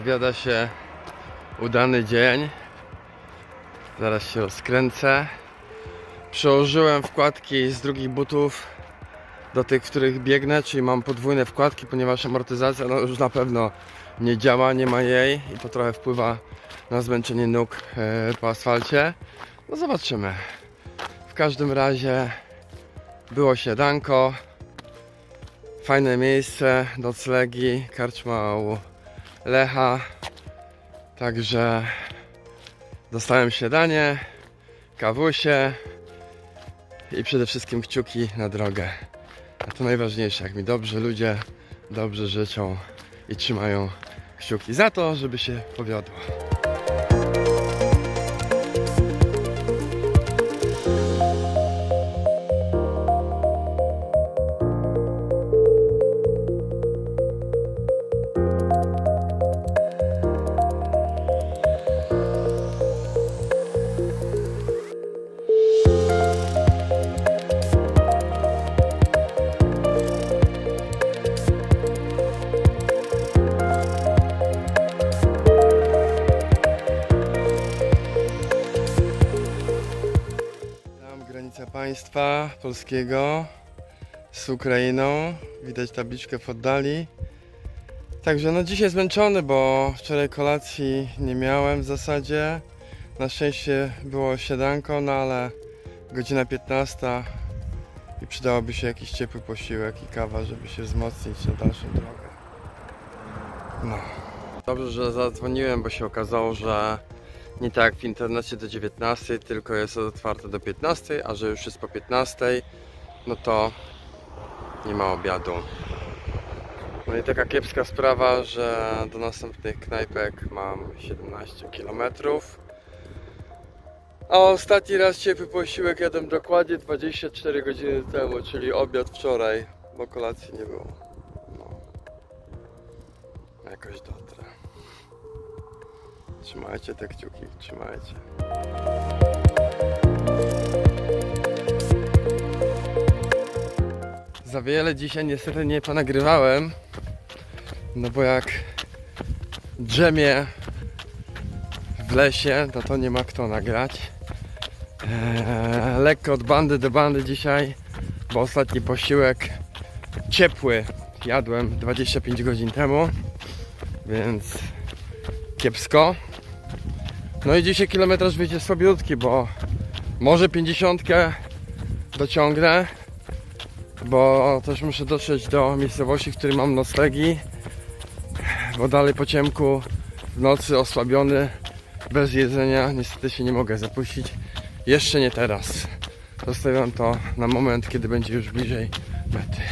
Zapowiada się udany dzień. Zaraz się rozkręcę. Przełożyłem wkładki z drugich butów do tych, w których biegnę, czyli mam podwójne wkładki, ponieważ amortyzacja no, już na pewno nie działa, nie ma jej i to trochę wpływa na zmęczenie nóg e, po asfalcie. No zobaczymy. W każdym razie było śniadanko, fajne miejsce, noclegi, karczma u Lecha. Także dostałem śniadanie, kawusie i przede wszystkim kciuki na drogę. A to najważniejsze, jak mi dobrze ludzie dobrze życzą i trzymają kciuki za to, żeby się powiodło. Państwa polskiego z Ukrainą. Widać tabliczkę w oddali. Także no dzisiaj zmęczony, bo wczoraj kolacji nie miałem w zasadzie. Na szczęście było śniadanko, no ale godzina 15 i przydałoby się jakiś ciepły posiłek i kawa, żeby się wzmocnić na dalszą drogę. No. Dobrze, że zadzwoniłem, bo się okazało, że nie tak w internecie do 19, tylko jest otwarte do 15, a że już jest po 15, no to nie ma obiadu. No i taka kiepska sprawa, że do następnych knajpek mam 17 km. A ostatni raz ciepły posiłek jadłem dokładnie 24 godziny temu, czyli obiad wczoraj, bo kolacji nie było. No. Jakoś dotrę. Trzymajcie te kciuki, trzymajcie. Za wiele dzisiaj niestety nie ponagrywałem, no bo jak drzemie w lesie, no to nie ma kto nagrać. Eee, lekko od bandy do bandy dzisiaj, bo ostatni posiłek ciepły jadłem 25 godzin temu, więc kiepsko. No i dzisiaj kilometraż wyjdzie słabiutki, bo może 50 dociągnę, bo też muszę dotrzeć do miejscowości, w której mam noclegi, bo dalej po ciemku w nocy osłabiony, bez jedzenia, niestety się nie mogę zapuścić. Jeszcze nie teraz. Zostawiam to na moment, kiedy będzie już bliżej mety.